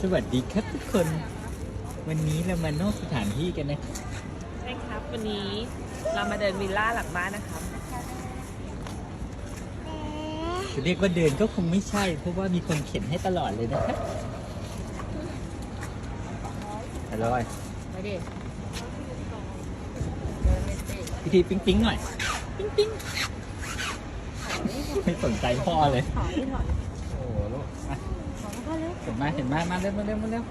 สวัสดีครับทุกคน วันนี้เรามานอกสถานที่กันนะใช่ครับ วันนี้เรามาเดินวิลล่าหลังบ้านนะครับจะเรียกว่าเดินก็คงไม่ใช่ เพราะว่ามีคนเข็นให้ตลอดเลยนะครับอร่อยไปดิพิธีปิ๊งปิ๊งหน่อย ปิ๊งปิ๊งไม่สนใจพ่อเลย ถอยถอย โอ้โหลูกมา เห็นมาเห็นมามาเร็วมาเร็วมาเร็ว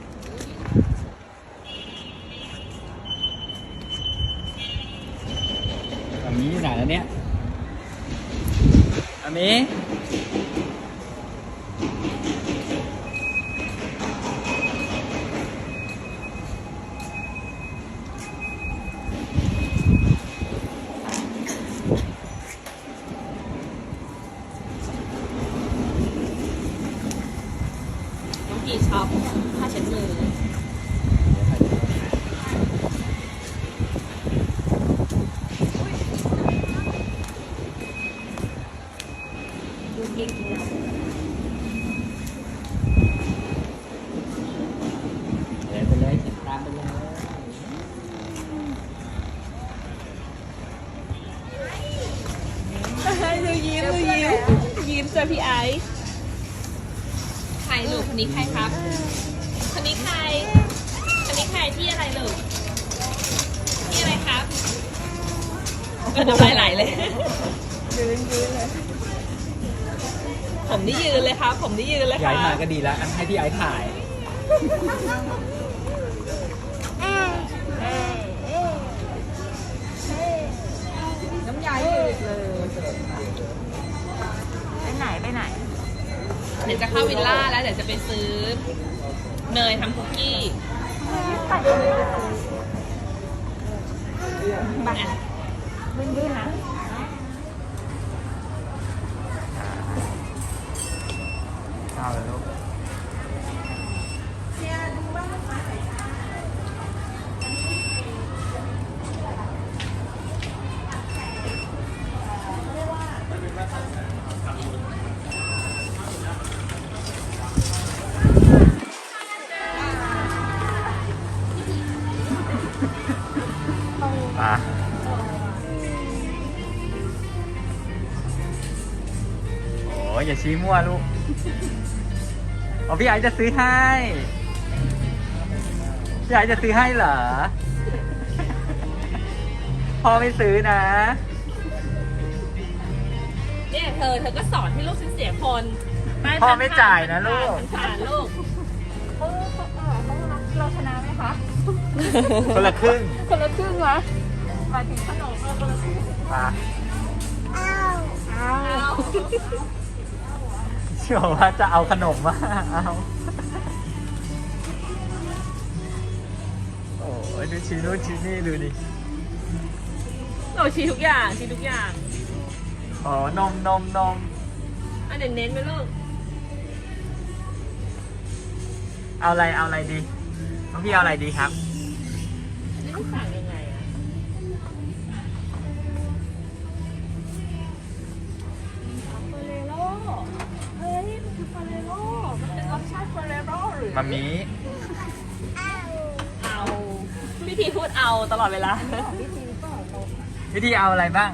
ตอนนี้อยู่ไหนแล้วเนี่ยอันนี้ ผมนี่ยืนเลยครับ ผมนี่ยืนเลยคย้ารัยมาบก็ดีแล้วอันให้พี่ไอ้ถ่าย น้ำยายืดเลยไปไหนไปไหน เดี๋ยวจะเข้าวิลล่าแล้วเดี๋ยวจะไปซื้อ เนยทำคุกกี้บ้านลื่นๆนะ ชี้มั่วลูกอ๋อพี่ไอซ์จะซื้อให้ พี่ไอซ์จะซื้อให้เหรอ พ่อไม่ซื้อนะ เนี่ยเธอเธอก็สอนให้ลูกฉันเสียคนปพ่อไม่จ่ายนะลูกผ่านลูกเราชนะไหมคะ คนละครึ่งคนละครึ่งวะหมายถึงขนมเออคนละครึ่ง มา อ้าว เชื่อว่าจะเอาขนมมาเอาโอ้ยดูชี้นู่นชี้นี่ดูดิเราชี้ทุกอย่างชี้ทุกอย่างอ๋อนมนมนมอันเน้นเน้นๆไหมลูกเอาอะไรเอาอะไรดีน้องพี่เอาอะไรดีครับอันนี้มันสั่งยังไง มามีเอาพี่ทีพูดเอาตลอดเวลา วิธีเอาอะไรบ้าง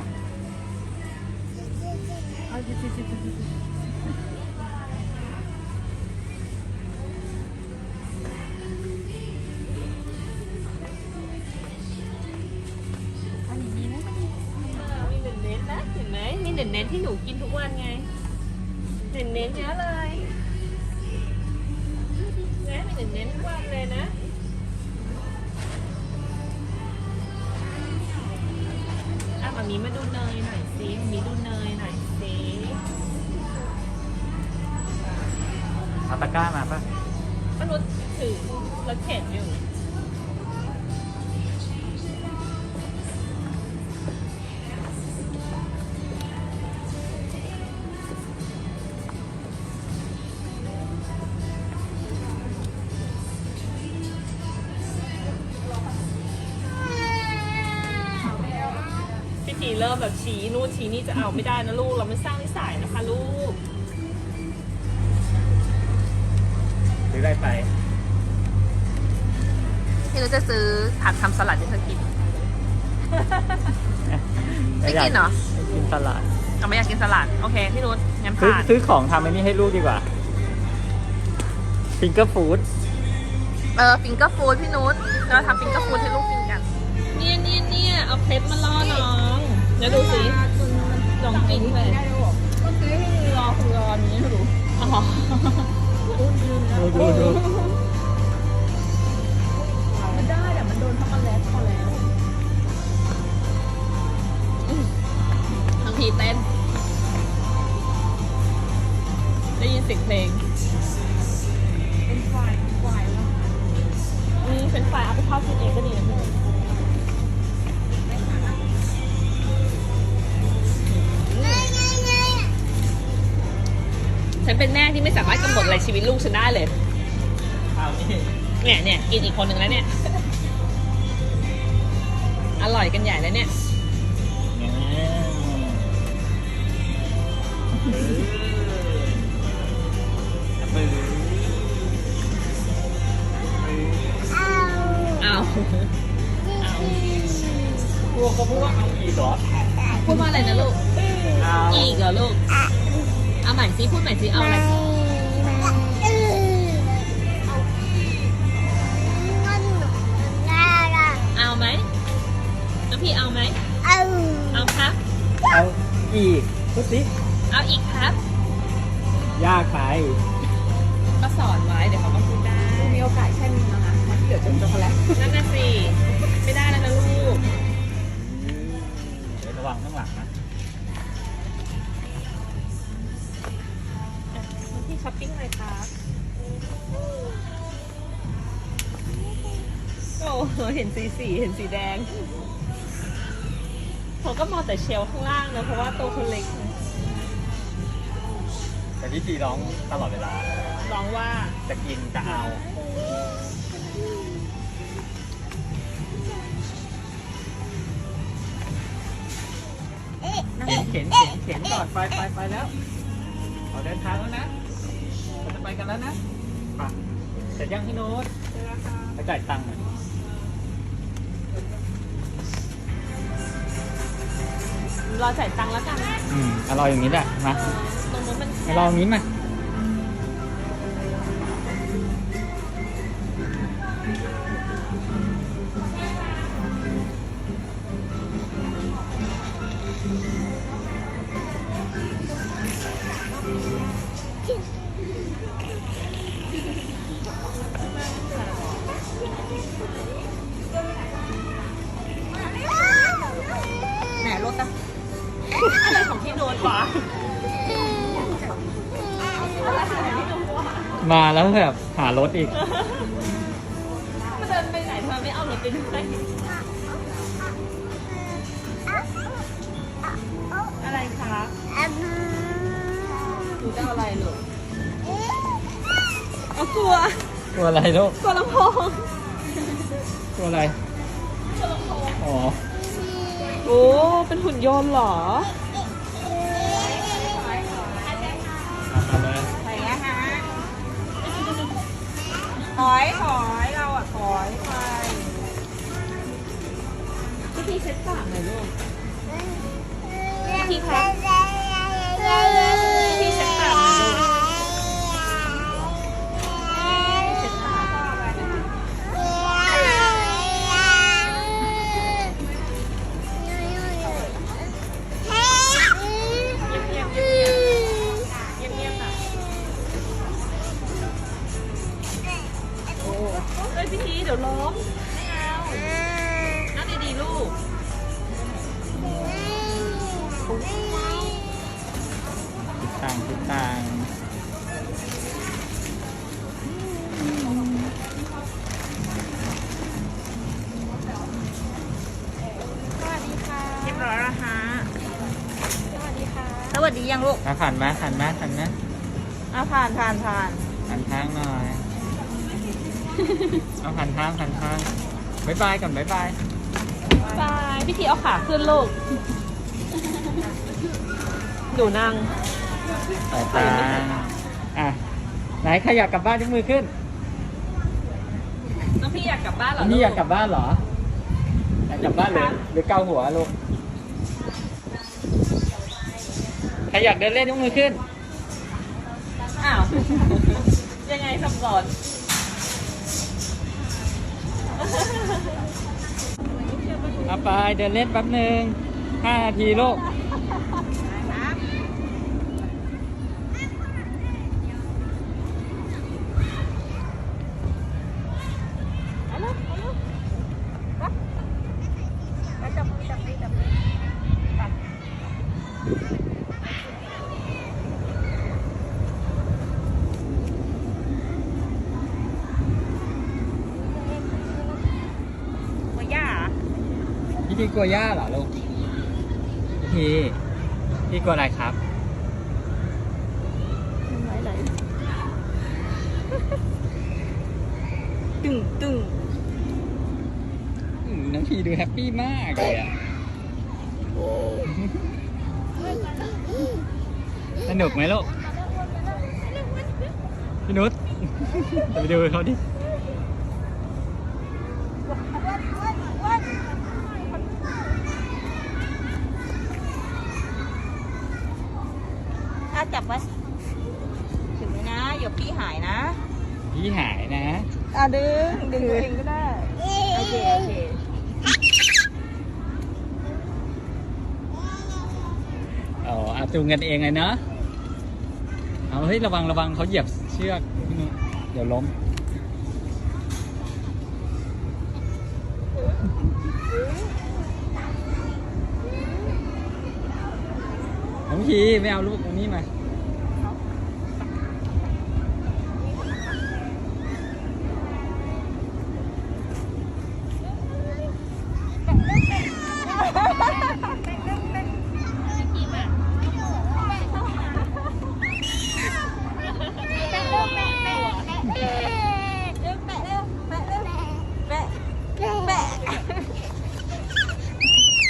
มีเน้นๆนะเห็นไหมมีเน้นๆที่หนูกินทุกวันไงเน้นๆเยอะเลย รถเข็นอยู่พี่ทีเริ่มแบบชี้นู่นชี้นี่จะเอาไม่ได้นะลูก เราไม่สร้าง จะซื้อผักทำสลัดให้เธอกิน ไม่กินเหรอไม่กินสลัดเราไม่อยากกินสลัด โอเค พี่นุชงั้นซื้อผ่านซื้อของทำอันนี้ให้ลูกดีกว่า ฟิงเกอร์ฟู้ดเออฟิงเกอร์ฟูดพี่นุชเราทำฟิงเกอร์ฟูดให้ลูกกินกัน เนี่ยเนี่ยเนี่ยเอาเคล็ดมาล่อน้องเดี๋ยวดูสิลองกินไปเมื่อกี้รอคุณรอนี้ให้ดูอ๋อ ดูดู ทีเต้น ได้ยินเสียงเพลง เป็นไฟเป็นไฟแล้วอืมเป็นไฟล์เอาไปทอดกินเองก็ดีนะพี่ฉันเป็นแม่ที่ไม่สามารถกำหนดอะไรชีวิตลูกฉันได้เลย เอานี่เนี่ยเนี่ยกินอีกคนหนึ่งแล้วเนี่ย อร่อยกันใหญ่แล้วเนี่ย เอาพวกเขาพูดว่าเอาอีกเหรอพูดว่าอะไรนะลูก เอาอีกเหรอลูก เอาใหม่สิพูดใหม่สิเอาอะไร เอาไหมน้องพี่เอาไหมเอาครับ เอาอีกพูดสิเอาอีกครับ ยากไป ก็สอนไว้เดี๋ยวเขาก็พูดได้ มีโอกาสแค่นี้นะคะเพราะที่เหลือจะเป็นช็อกโกแลตนั่นน่ะสิ ไม่ได้แล้วนะลูก เดี๋ยวระวังข้างหลังนะพี่ช้อปปิ้งเลยครับโอ้โหเห็นสีสีเห็นสีแดงเขาก็มองแต่เชลฟ์ข้างล่างนะเพราะว่าตัวคนเล็ก แต่พี่ทีร้องตลอดเวลา ร้องว่าจะกินจะเอา เข็นเข็นเข็นเข็นก่อนไปไปไปแล้วเราเดินทางแล้วนะเราจะไปกันแล้วนะไปเสร็จยังพี่โน้ตไปจ่ายตังค์หน่อยรอจ่ายตังค์แล้วกัน อืมอร่อยอย่างนี้แหละมาเออตรงนู้น มันมาลอ มาแล้วแบบหารถอีกมาเดินไปไหนเธอไม่เอารถไปด้วยอะไรคะหนูจะเอาอะไรลูกเอากลัวตัวอะไรลูกกลัวลำโพงตัวอะไรกลัวลำโพงอ๋อ โอ้ เป็นหุ่นยนต์เหรอ อยถอยเราอะถอยไปพี่พี่เช็ดปากหน่อยลูกพี่ครับพี่เสวัสดียังลูกมาผ่านมาผ่านมาผ่านนะอะผ่านผ่านผ่านผ่านทางหน่อยเอาผ่านทางผ่านทางบายบายก่อนบายบายบายพี่ทีเอาขาขึ้นลูกหนูนั่งสายตาอะไหนใครอยากกลับบ้านยกมือขึ้นน้องพี่อยากกลับบ้านเหรออันลูนี้อยากกลับบ้านเหรออยากกลับบ้านหรือครับหรือเกาหัวลูก ใครอยากเดินเล่นยกมือขึ้น อ้าว ยังไงสับสนเอาไปเดินเล่นแป๊บหนึ่งห้านาทีลูก เอาลูกเอาลูกรับไปจับมือจับมือจับมือไปหัวย่าเหรอ พี่ทีกลัวย่าเหรอลูก พี่ทีพี่กลัวอะไรครับ ไหนไหนตึงตึงอืมน้องพีดูแฮปปี้มากเลยอะสนุกไหมลูก พี่นุช ไปดูเขาดิ อะจับไว้ถึงไหมนะเดี๋ยวพี่หายนะพี่หายนะ อะดึงดึงตัวเองก็ได้โอเคโอเคอ๋ออาจูงกันเองเลยเนาะเอาเฮ้ยระวังระวังเขาเหยียบเชือกพี่นุชเดี๋ยวล้ม น้อง พีไม่เอาลูกตรงนี้มา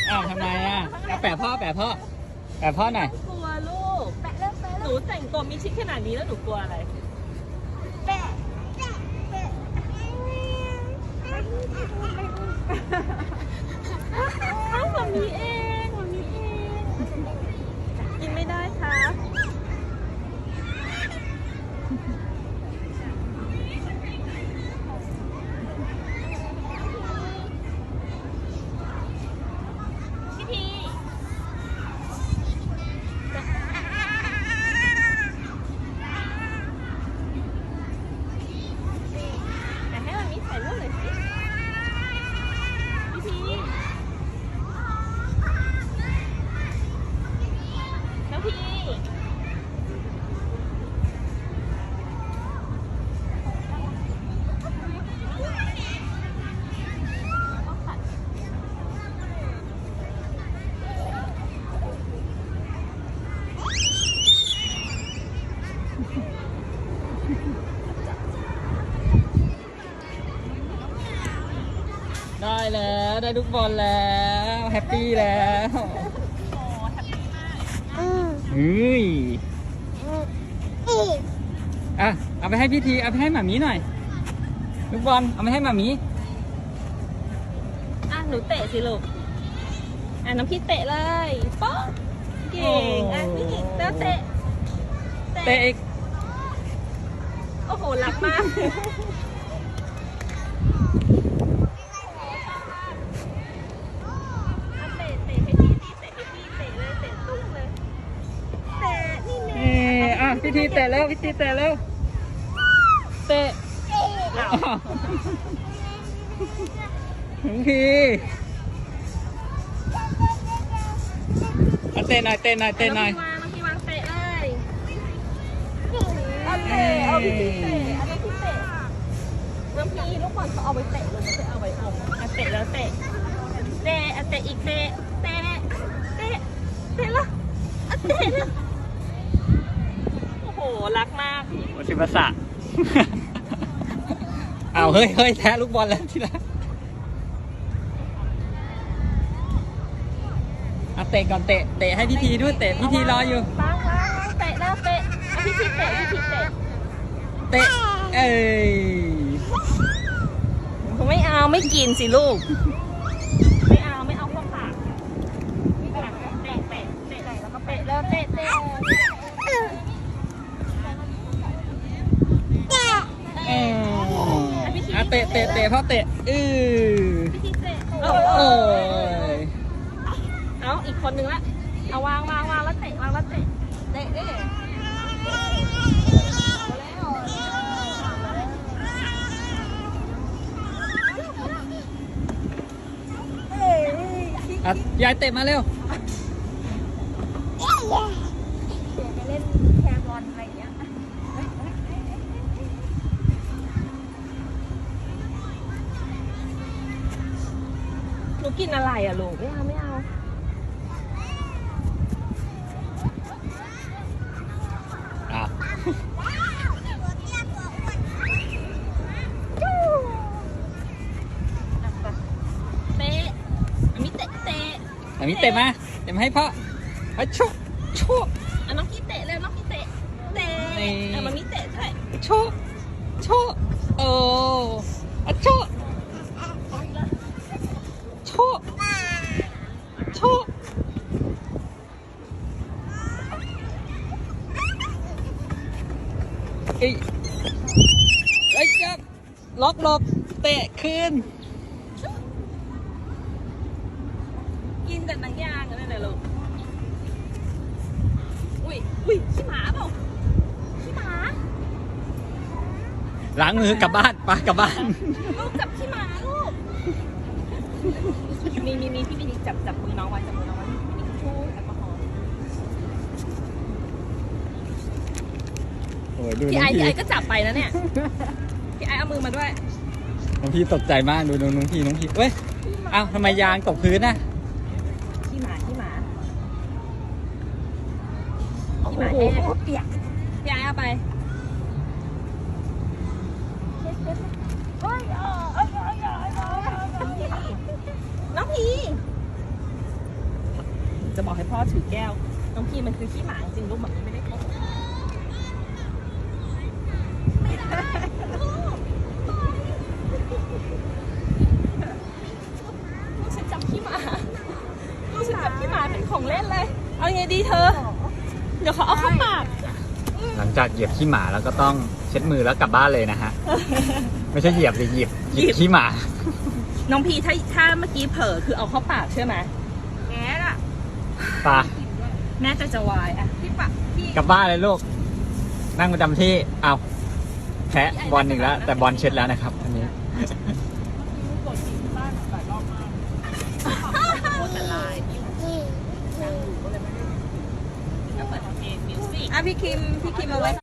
อ้าวทำไมอะเอาแปะพ่อแปะพ่อแปะพ่อหน่อย กลัวลูก หนูแต่งตัวมิชิดขนาดนี้แล้วหนูกลัวอะไร เอ้าแบบนี้เองแบบนี้เอง กินไม่ได้ค่ะ พี่พีแต่ให้มันมีถ่ายรูปหน่อยสิ พี่พีน้องพี ได้แล้วได้ลูกบอลแล้ว แฮปปี้แล้วโอ้แฮปปี้มากเฮ้ยอะเอาไปให้พี่ทีเอาไปให้หมามีหน่อย ลูกบอลเอาไปให้หมามีอะหนูเตะสิลูกอะน้องพี่เตะเลยป๊อกเก่งอะนี่แล้วเตะ เตะอีกโอ้โหรักมาก อะเตะเตะให้พี่ดิเตะให้พี่เตะเลย เตะตุ้มเลย เตะ นี่แน่ เอออะ พี่ทีเตะแล้วพี่ทีเตะแล้วเตะอ้าวถึงทีเอาเตะหน่อยเตะหน่อยเตะหน่อยวางน้องพี่วางเตะเลยเอาเตะเอาพี่พีเตะเอาพี่พีเตะน้ำพีลูกบอลเขาเอาไว้เตะลงไม่ใช่เอาไว้อมอะเตะแล้วเตะเตะอะเตะอีกเตะเตะเตะเตะแล้วอะเตะแล้วโอ้โห รักมาก โอชิบะสะเอาเฮ้ยเฮ้ยแท้ลูกบอลแล้วทีละเอาเตะก่อนเตะเตะให้พี่ทีด้วยเตะพี่ทีรออยู่วางวางวางเตะแล้วเตะอะพี่พีเตะพี่พีเตะเตะ เอ้ยเอาไม่กินสิลูก ไม่เอาไม่เอาเข้าปากเตะเตะเตะเตะแล้วก็เตะแล้วเตะเตะ อืมอะเตะเตะเตะพ่อเตะอือพี่เตะโอ้ยเอาอีกคนนึงละ เอาวางวางวางแล้วเตะวางแล้วเตะ เตะเด้อะยายเตะมาเร็ว กินอะไรอะลูกไม่เอาไม่เอา อะเตะอันนี้เตะเตะอันนี้เตะมาเตะมาให้พ่ออะชุบชุบอะน้องพี่เตะเลยน้องพี่เตะเตะนี่อะมันมีเตะด้วยชุบชุบโอ้อะชุบชุบชุบเอ้ยไอ้ยจับล็อกหลบเตะคืน กินแต่หนังยางนั่นแหละลูก อุ้ยอุ้ยขี้หมาเปล่าขี้หมา ล้างมือกลับบ้านไปกลับบ้าน ลูกจับขี้หมาลูก มีมีมีพี่วินิจับจับมือน้องไว้จับมือน้องไว้พี่วินิชูแอลกอฮอล์โอ้ยดูพี่น้ไอองพี่พีไอก็จับไปนะเนี่ย พี่ไอเอามือมาด้วย น้องพีตกใจมากดูดูน้องพีน้องพีเว้ยอ้าวทำไมยางตกพื้นน่ะขี้หมาขี้หมาขี้หมาแห้งเปียกพี่ไอเอาไปเฮ้ยเออเออเออเออเออน้องพีจะบอกให้พ่อถือแก้ว น้องพีมันคือขี้หมาจริงลูกแบบนี้ไม่ได้โกหกลูกฉันจับขี้หมาลูกฉันจับขี้หมาเป็นของเล่น เลยเอาไงดีเธอ เดี๋ยวเขาเอาเข้าปาก หลังจากเหยียบขี้หมาแล้วก็ต้องเช็ดมือแล้วกลับบ้านเลยนะฮะ ไม่ใช่เหยียบสิหยิบหยิบขี้หมา น้องพีถ้าถ้าเมื่อกี้เผลอคือเอาเข้าปากใช่ไหมแง่ล่ะปาแม่จะจะวายอะพี่ปะพี่กลับบ้านเลยลูก นั่งประจำที่ เอาแพ้บอลหนึ่งแล้ว แต่บอลเช็ดแล้วนะครับอันนี้ แต่ลายก็เปิดเพลงมิวสิก อะพี่คิม พี่คิมเอาไว้